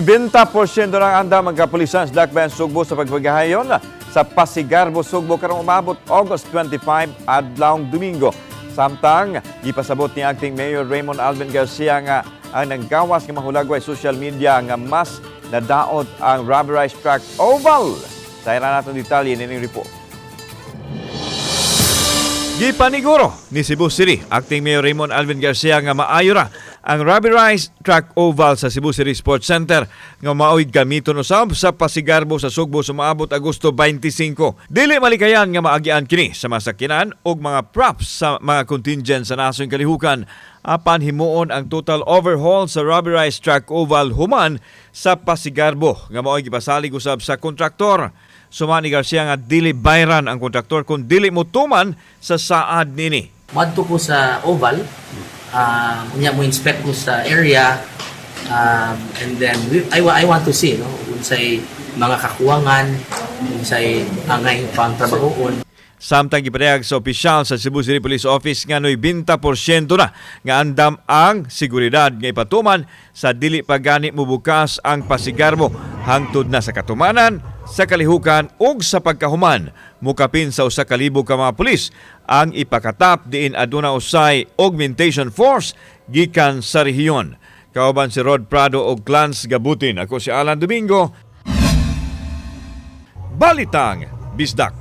90% ng anda magkapulisan sa Dakbayan Sugbo sa pagpagahayon sa Pasigarbo Sugbo karong umabot August 25 adlawng Domingo. Samtang gipasabot ni acting Mayor Raymond Alvin Garcia nga ang nanggawas nga mahulagway social media nga mas nadaot ang rubberized track oval. Sa ira natin detalye nining report. Gipaniguro ni Cebu City, acting Mayor Raymond Alvin Garcia nga maayo ra ang rubberized track oval sa Cebu City Sports Center nga mao'y gamiton usab sa Pasigarbo sa Sugbo sa maabot Agosto 25. Dili malikayan nga maagian kini sa masakinan og mga props sa mga contingent sa nasong kalihukan apan himuon ang total overhaul sa rubberized track oval human sa Pasigarbo. Nga mao'y gipasalig usab sa kontraktor. Sumani Garcia nga dili bayran ang kontraktor kung dili motuman sa saad nini. Madto ko sa oval, um, unya mo inspect ko sa area, um, and then we, I, I want to see, no, unsay mga kakuwangan, unsay angay pang trabahoon, Samtang gipadayag sa opisyal sa Cebu City Police Office nga noy 20% na nga andam ang seguridad nga ipatuman sa dili pagani mubukas ang pasigarbo hangtod na sa katumanan, sa kalihukan ug sa pagkahuman. Mukapin sa usa ka libo ka mga pulis ang ipakatap diin aduna usay augmentation force gikan sa rehiyon. Kauban si Rod Prado o Glance Gabutin. Ako si Alan Domingo. Balitang Bisdak.